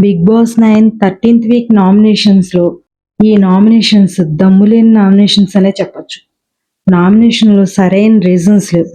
Bigg Boss nine thirteenth week నామినేషన్స్లో ఈ nominations దమ్ములేని nominations అనే చెప్పచ్చు. నామినేషన్లో సరైన రీజన్స్ లేవు.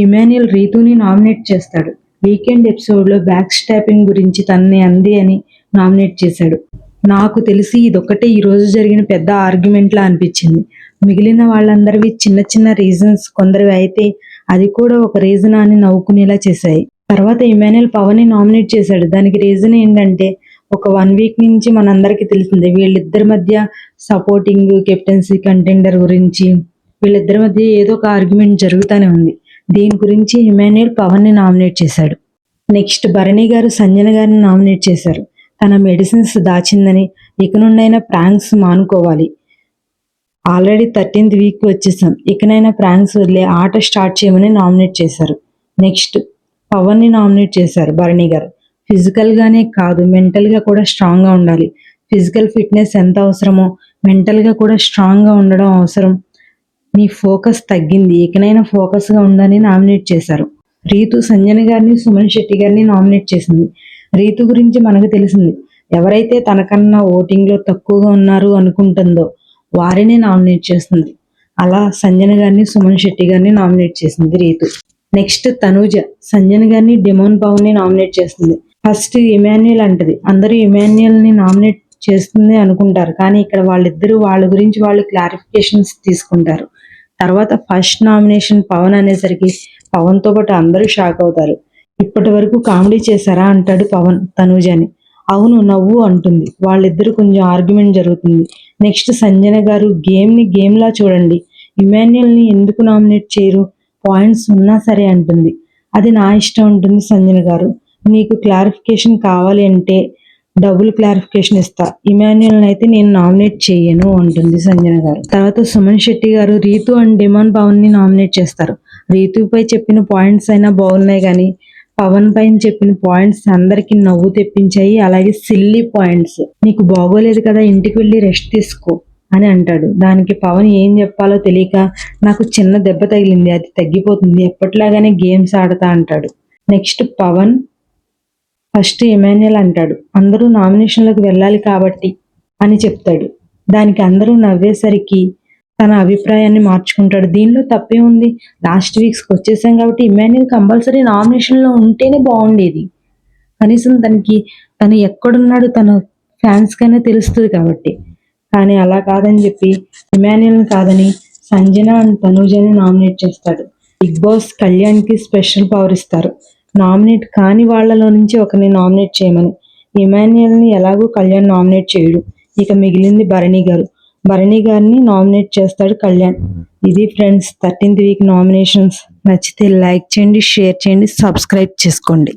ఇమాన్యుల్ రీతుని నామినేట్ చేస్తాడు. వీకెండ్ ఎపిసోడ్లో బ్యాక్ స్టాపింగ్ గురించి తనని అంది అని నామినేట్ చేశాడు. నాకు తెలిసి ఇదొక్కటే ఈరోజు జరిగిన పెద్ద ఆర్గ్యుమెంట్లా అనిపించింది. మిగిలిన వాళ్ళందరివి చిన్న చిన్న రీజన్స్ కొందరివి అయితే అది కూడా ఒక రీజన్ అని నవ్వుకునేలా చేశాయి. తర్వాత ఇమాన్యుయల్ పవన్ని నామినేట్ చేశాడు. దానికి రీజన్ ఏంటంటే ఒక వన్ వీక్ నుంచి మనందరికీ తెలిసిందే వీళ్ళిద్దరి మధ్య సపోర్టింగ్ కెప్టెన్సీ కంటెండర్ గురించి వీళ్ళిద్దరి మధ్య ఏదో ఒక ఆర్గ్యుమెంట్ జరుగుతూనే ఉంది. దీని గురించి ఇమాన్యుయల్ పవన్ని నామినేట్ చేశాడు. నెక్స్ట్ భరణి గారు సంజన గారిని నామినేట్ చేశారు. తన మెడిసిన్స్ దాచిందని ఇక నుండైనా ప్రాంక్స్ మానుకోవాలి. ఆల్రెడీ థర్టీన్త్ వీక్ వచ్చేసాం. ఇకనైనా ప్రాంక్స్ వదిలే ఆట స్టార్ట్ చేయమని నామినేట్ చేశారు. నెక్స్ట్ పవన్ని నామినేట్ చేశారు భరణి గారు. ఫిజికల్ గానే కాదు మెంటల్గా కూడా స్ట్రాంగ్గా ఉండాలి. ఫిజికల్ ఫిట్నెస్ ఎంత అవసరమో మెంటల్గా కూడా స్ట్రాంగ్గా ఉండడం అవసరం. నీ ఫోకస్ తగ్గింది ఇకనైనా ఫోకస్గా ఉందని నామినేట్ చేశారు. రీతు సంజన గారిని సుమన్ శెట్టి గారిని నామినేట్ చేసింది. రీతు గురించి మనకు తెలిసింది. ఎవరైతే తనకన్నా ఓటింగ్లో తక్కువగా ఉన్నారు అనుకుంటుందో వారిని నామినేట్ చేస్తుంది. అలా సంజన గారిని సుమన్ శెట్టి గారిని నామినేట్ చేసింది రీతు. నెక్స్ట్ తనూజ. సంజన గారిని డెమోన్ పవన్ని నామినేట్ చేస్తుంది. ఫస్ట్ ఇమాన్యుయల్ అంటది. అందరూ ఇమాన్యుయల్ని నామినేట్ చేస్తుంది అనుకుంటారు. కానీ ఇక్కడ వాళ్ళిద్దరూ వాళ్ళ గురించి వాళ్ళు క్లారిఫికేషన్స్ తీసుకుంటారు. తర్వాత ఫస్ట్ నామినేషన్ పవన్ అనేసరికి పవన్తో పాటు అందరూ షాక్ అవుతారు. ఇప్పటి వరకు కామెడీ చేశారా అంటాడు పవన్ తనూజని. అవును నవ్వు అంటుంది. వాళ్ళిద్దరు కొంచెం ఆర్గ్యుమెంట్ జరుగుతుంది. నెక్స్ట్ సంజన గారు గేమ్ని గేమ్ లా చూడండి. ఇమాన్యుయల్ని ఎందుకు నామినేట్ చేయరు? పాయింట్స్ ఉన్నా సరే అంటుంది. అది నా ఇష్టం ఉంటుంది సంజన గారు. నీకు క్లారిఫికేషన్ కావాలి అంటే డబుల్ క్లారిఫికేషన్ ఇస్తా. ఇమాన్యుయల్ అయితే నేను నామినేట్ చేయను అంటుంది సంజన గారు. తర్వాత సుమన్ శెట్టి గారు రీతు అండ్ డిమాన్ పవన్ని నామినేట్ చేస్తారు. రీతుపై చెప్పిన పాయింట్స్ అయినా బాగున్నాయి కానీ పవన్ పైన చెప్పిన పాయింట్స్ అందరికి నవ్వు తెప్పించాయి. అలాగే సిల్లీ పాయింట్స్. నీకు బాగోలేదు కదా ఇంటికి వెళ్ళి రెస్ట్ తీసుకో. అని అంటాడు. దానికి పవన్ ఏం చెప్పాలో తెలియక నాకు చిన్న దెబ్బ తగిలింది. అది తగ్గిపోతుంది. ఎప్పటిలాగానే గేమ్స్ ఆడతా అంటాడు. నెక్స్ట్ పవన్ ఫస్ట్ ఎమాన్యుల్ అంటాడు. అందరూ నామినేషన్లకు వెళ్ళాలి కాబట్టి అని చెప్తాడు. దానికి అందరూ నవ్వేసరికి తన అభిప్రాయాన్ని మార్చుకుంటాడు. దీనిలో తప్పే ఉంది. లాస్ట్ వీక్స్కి వచ్చేసాం కాబట్టి ఇమాన్యుల్ కంపల్సరీ నామినేషన్లో ఉంటేనే బాగుండేది. కనీసం తనకి తను ఎక్కడున్నాడు తన ఫ్యాన్స్కైనా తెలుస్తుంది కాబట్టి. కానీ అలా కాదని చెప్పి ఇమాన్యుయల్ కాదని సంజన అండ్ తనూజని నామినేట్ చేస్తాడు. బిగ్ బాస్ కళ్యాణ్కి స్పెషల్ పవర్ ఇస్తారు. నామినేట్ కాని వాళ్ళలో నుంచి ఒకరిని నామినేట్ చేయమని. ఇమాన్యుయల్ని ఎలాగో కళ్యాణ్ నామినేట్ చేయడు. ఇక మిగిలింది భరణి గారు. భరణి గారిని నామినేట్ చేస్తాడు కళ్యాణ్. ఇది ఫ్రెండ్స్ థర్టీన్త్ వీక్ నామినేషన్స్. నచ్చితే లైక్ చేయండి షేర్ చేయండి సబ్స్క్రైబ్ చేసుకోండి.